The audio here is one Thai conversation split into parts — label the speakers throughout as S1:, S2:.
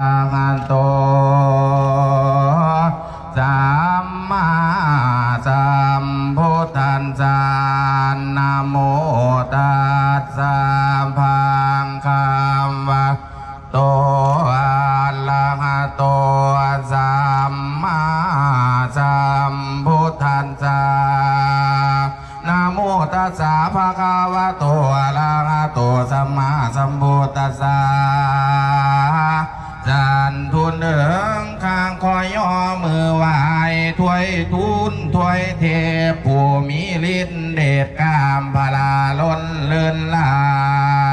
S1: อะหันโตสัมมาสัมพุทธัสสะนะโมตัสสะภะคะวะโตอะระหะโตสัมมาสัมพุทธัสสะนะโมตัสสะภะคะวะโตอะระหะโตสัานทุนเดิงข้างคอยย่อมือไหวถวยทุนถวยเทพผู้มีฤทธิ์เดชกามพลาล้นเลื่นลา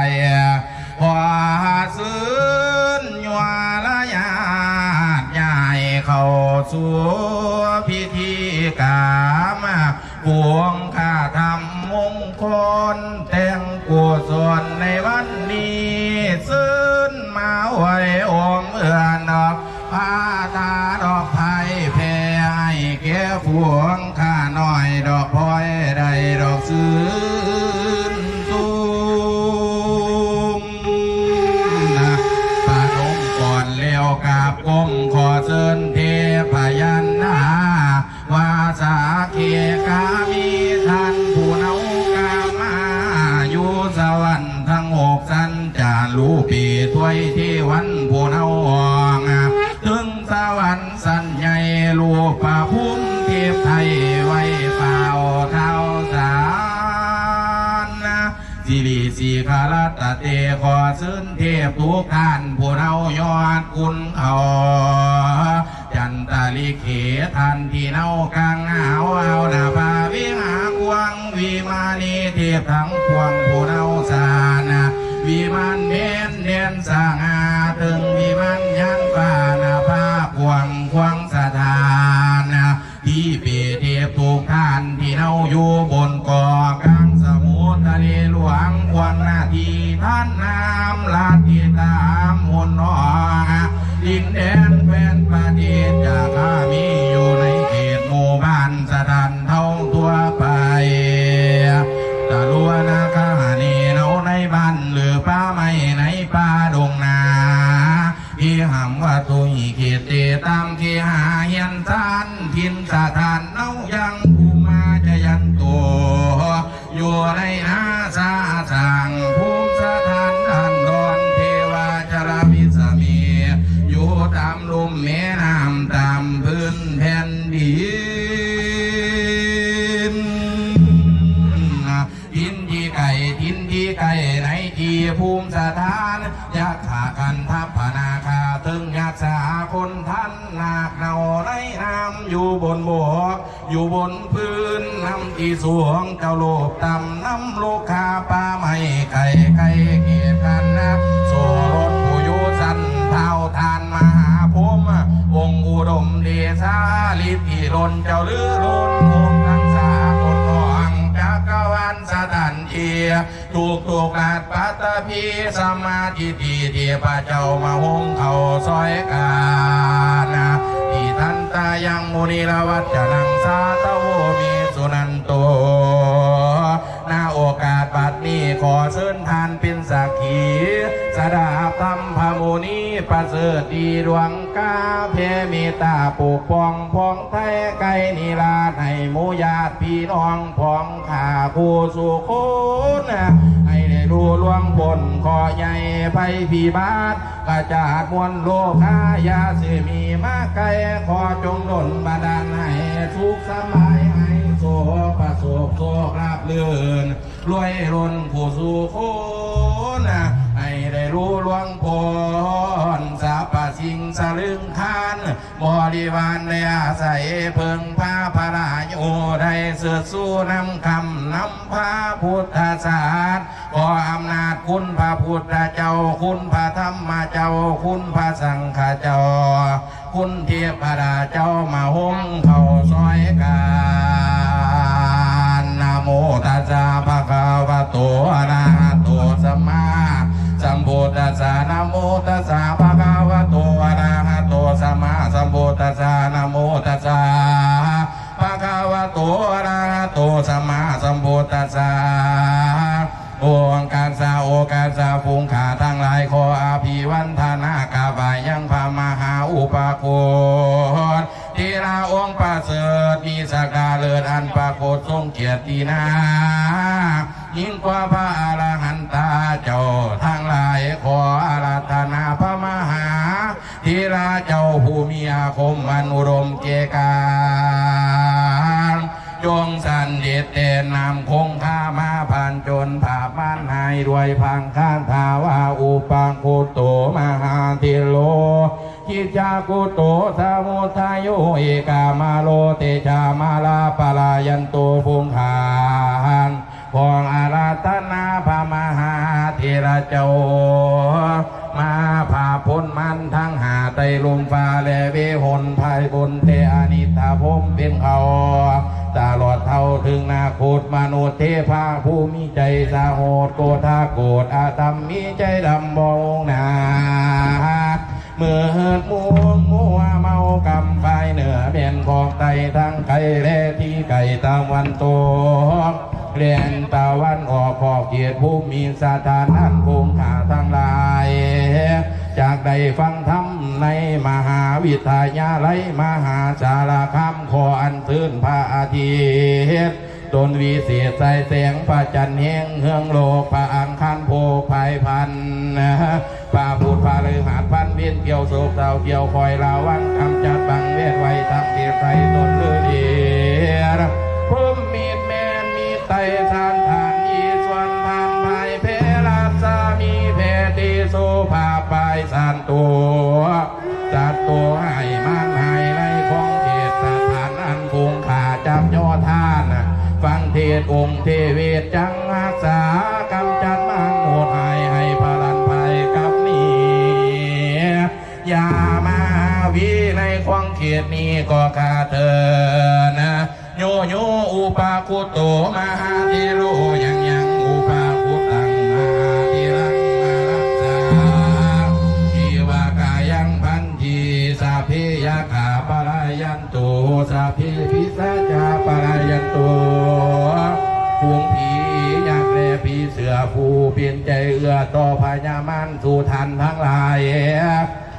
S1: ยขอซื้นยัวละญาติใหญ่เข้าสู่พิธีกรรมปวงข้าทำมงคลแต่ พวงข้าหน้อยดอกพลอยได้ดอกซื้นตุมนะปาดงก่อนเลี้ยวกราบก้มขอเชิญเทพยันนาวาสาเกกามีท่านผู้นากามาอยู่สวรรค์ทั้งหกสันจารูปีถ้วยที่วันผู้นาอองถึงสวรรค์สันใหญ่ลูกป่าพุ่ม สีคารัตเตขอซึ่นเทพทุกท่านผู้เนายอดคุณเขาจันตาลิเขทันที่เนากลางหาวเอาหนาพาวิหากวงวิมานีเทพทั้งพวงผู้เนาสานะวิมานเน้นเน้นสางาถึงวิมานยันฟ้านาภาพวงควงสถานนะที่เปรีเทพทุกท่านที่เนาอยู่บน ภูมิสถานยาขากันทัพพนาคาถึงยาสาคนท่านหนาคเนาในน้ำอยู่บนบกอยู่บนพื้นน้ำที่สวงเจ้าโลบต่ำน้ำโลกาป่าไม่ไก่ไก่เกียกันนะโซรถผู้ยู่สันเท้าทานมหาพรหมองค์อุดมเดชาลิบที่รนเจ้าลือรนอ เทียถูกถูกอาจปัตตพีสมาธิทีเทียพระเจ้ามาหงเขาซอยกานะที่ทันตายังมุนีละวัจนังสาตโวมีสุนันโตนาโอกา นี้ขอเชิญทานเป็นสักขีสดาธรรมพมุนีประเสริฐดีดวงกาเพเมตตาปกป้องพ้องไทยไกลนิลาในมูญาติพี่น้องพ้องขาคู่สู่คนให้ได้รู้ล่วงบนขอใหญ่ไปพีบาทกระจาดมวลโลกายาสิมีมาไกลขอจงดลบาดาลให้สุขสบาย ประสบโชคลาภเลื่อนรวยล้นผู้สู่คนให้ได้รู้ล่วงพรสาปสิงสลึงคานบริวารได้อาศัยเพิงพาพระราโยได้เสือสู้นำคำนำพาพุทธศาสตร์ขออำนาจคุณพระพุทธเจ้าคุณพระธรรมเจ้าคุณพระสังฆเจ้าคุณเทพราเจ้ามาหงเขาซอยกา โมตัสสะภะคะวะโตอะระหะโตสัมมาสัมพุทธัสสะนะโมตัสสะภะคะวะโตอะระหะโตสัมมาสัมพุทธัสสะนะโมตัสสะภะคะวะโตอะระหะโตสัมมาสัมพุทธัสสะโองการสาโอการสาฟุงขาทั้งหลายขออาภีวันธนากาบายังพามหาอุปาโค อันปรทรงเกียรตินายิ่งกว่าพระอรหันตาเจ้าทั้งหลายขออาราธนาพระมหาทีราเจ้าผู้มีอาคมอันอุดมเกกาจงสันเด็ดเตนนำคงข้ามาผ่านจนผ่าบ้านหายด้วยพังข้านทาวาอุปังกุโตมหาทิโล กิจากุโตสามุทายโยเอกามาโลเตชามาลาปลายันโตภูงขานของอาราธนาพระมหาเทระเจ้ามาผ่าพ้นมันทั้งหาไตลุมฟ้าและเวหนภายบนเทอานิตาพมเป็นเขาตลอดเท่าถึงนาโคตมนุษย์เทพาผู้มีใจสาโหดโกธาโกดอาธรรมมีใจดำบองนา เมื่อหดมัวมัวเมากำไฟเหนือเป็นของไตทั้งไก่และที่ไก่ตามวันโตเรียนตะวันออกขอบเกียรติผู้มีสาธานอันภูมิขาทั้งหลาย จากได้ฟังธรรมในมหาวิทยาลัยมหาสารคามขออันซื่นพระอาทิตย์ ตนวีเสียใสแสงพระจันทร์แห่งเฮืองโลกพระอังคารโพภัยพันพระพูดพระฤหัสพันเวียนเกี่ยวโศกเต่าเกี่ยวคอยลาวังคำจัด ฟังเทศองค์เทเวศจังรักษากำจัดมังโหดหายให้พลันภัยกับนี้อย่ามาวีในควงเขตนี้ก็ขาเธอนะโยโยอุปาคุโตมหาทิโรยังยังอุปาคุตังมหาทิรังมารักษาชีวากายังพันธีสาพิยาขาปรายันตุสาพิพิสัจจาปรายันตุ เปลี่ยนใจเอื้อต่อพญามันสู่ทันทั้งหลาย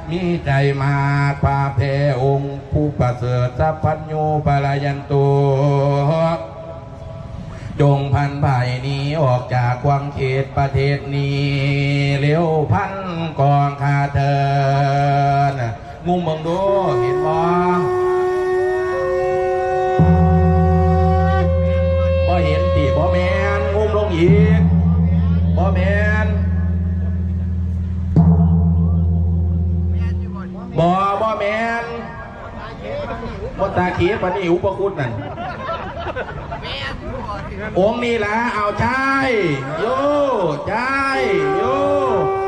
S1: มีใจมาพาเพองค์ผู้ประเสริฐสัพพัญญูปรายันตุจงพันภัยนี้ออกจากวังเขตประเทศนี้เร็วพันกองคาเทินงุมเบังดูเห็นบ่ บ่ตาเขียปานนี้อุปคุณนั่นองค์นี้ละเอาใช่โยใช่โยใช่โย